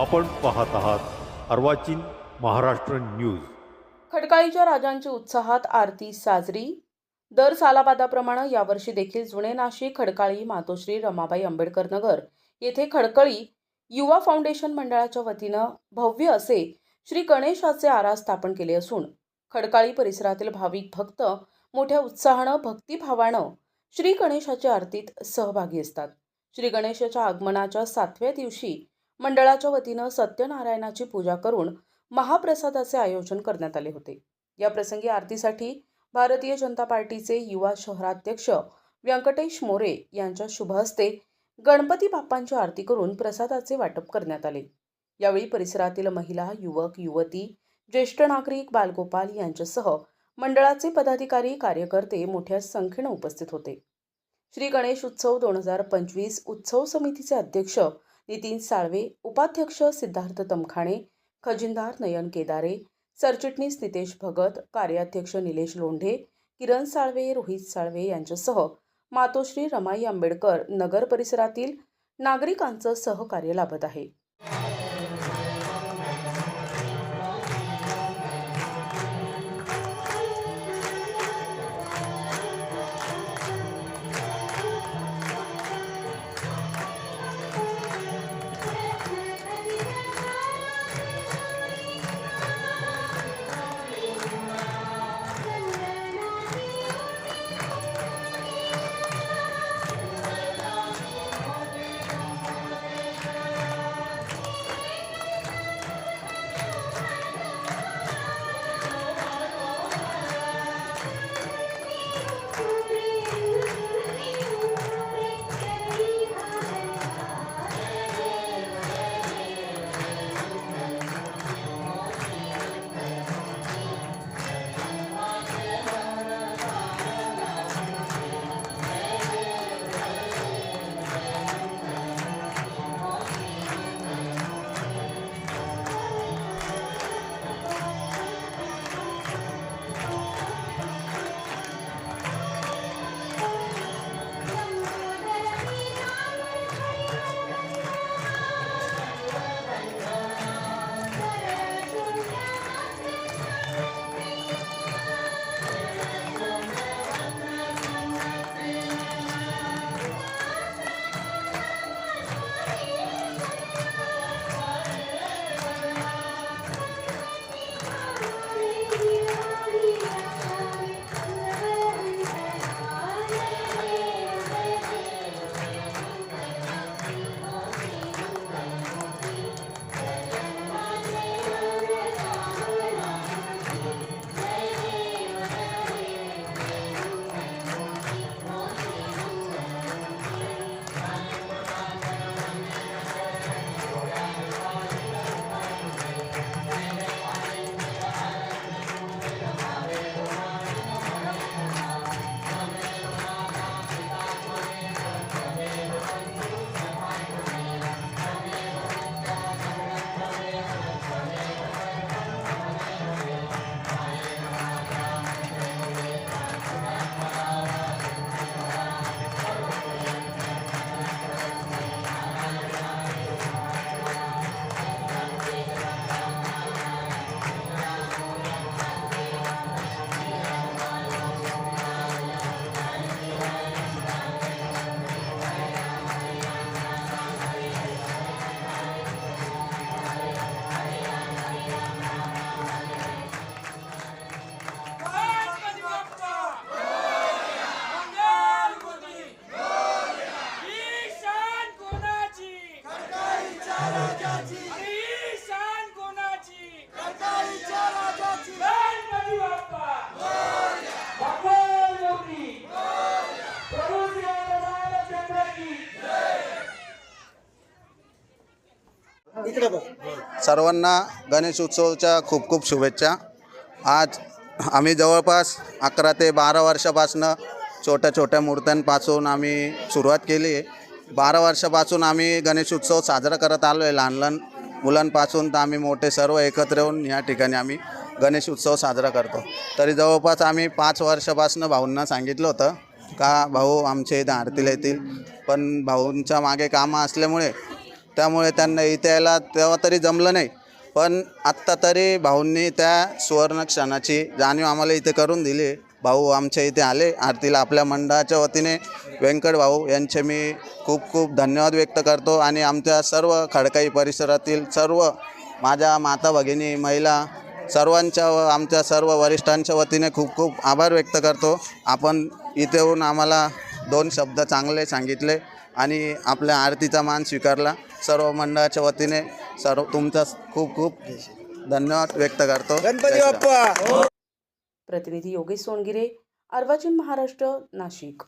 आपण पाहत आहात अर्वाचीन महाराष्ट्र न्यूज. खडकाळीच्या राजांची उत्साहात आरती साजरी. दर सालाबादाप्रमाणे यावर्षी देखील जुने नाशिक खडकाळी मातोश्री रमाबाई आंबेडकर नगर येथे खडकळी युवा फाउंडेशन मंडळाच्या वतीनं भव्य असे श्री गणेशाचे आरा स्थापन केले असून खडकाळी परिसरातील भाविक भक्त मोठ्या उत्साहानं भक्तिभावानं श्री गणेशाच्या आरतीत सहभागी असतात. श्री गणेशाच्या आगमनाच्या सातव्या दिवशी मंडळाच्या वतीनं सत्यनारायणाची पूजा करून महाप्रसादाचे आयोजन करण्यात आले होते. या प्रसंगी आरतीसाठी भारतीय जनता पार्टीचे युवा शहराध्यक्ष व्यंकटेश मोरे यांच्या शुभ हस्ते गणपती बाप्पांची आरती करून प्रसादाचे वाटप करण्यात आले. यावेळी परिसरातील महिला युवक युवती ज्येष्ठ नागरिक बालगोपाल यांच्यासह मंडळाचे पदाधिकारी कार्यकर्ते मोठ्या संख्येनं उपस्थित होते. श्री गणेश उत्सव दोन हजार पंचवीस उत्सव समितीचे अध्यक्ष नितीन साळवे उपाध्यक्ष सिद्धार्थ तमखाणे खजिनदार नयन केदारे सरचिटणीस नितेश भगत कार्याध्यक्ष निलेश लोंढे किरण साळवे रोहित साळवे यांच्यासह मातोश्री रमाई आंबेडकर नगर परिसरातील नागरिकांचं सहकार्य लाभत आहे. सर्वांना गणेश उत्सवच्या खूप खूप शुभेच्छा. आज आम्ही जवळपास अकरा ते बारा वर्षापासनं छोट्या छोट्या मूर्त्यांपासून आम्ही सुरुवात केली आहे. बारा वर्षापासून आम्ही गणेश उत्सव साजरा करत आलो आहे. लहान लहान मुलांपासून तर आम्ही मोठे सर्व एकत्र येऊन या ठिकाणी आम्ही गणेश उत्सव साजरा करतो. तरी जवळपास आम्ही पाच वर्षापासून भाऊंना सांगितलं होतं का भाऊ आमच्या इथं आरतीला येतील. पण भाऊंच्या मागे कामं असल्यामुळे त्यामुळे त्यांना इथे यायला तेव्हा तरी जमलं नाही. पण आत्ता तरी भाऊंनी त्या सुवर्ण क्षणाची जाणीव आम्हाला इथे करून दिली. भाऊ आमच्या इथे आले. आरतीला आपल्या मंडळाच्या वतीने व्यंकट भाऊ यांचे मी खूप खूप धन्यवाद व्यक्त करतो. आणि आमच्या सर्व खडकाई परिसरातील सर्व माझ्या माता भगिनी महिला सर्वांच्या व आमच्या सर्व वरिष्ठांच्या वतीने खूप खूप आभार व्यक्त करतो. आपण इथे येऊन आम्हाला दोन शब्द चांगले सांगितले आणि आपल्या आरतीचा मान स्वीकारला. सर्व मंडळाच्या वतीने सर्व तुमचा खूप खूप धन्यवाद व्यक्त करतो. गणपती. बाप्पा! प्रतिनिधी योगेश सोनगिरे अर्वाचीन महाराष्ट्र नाशिक.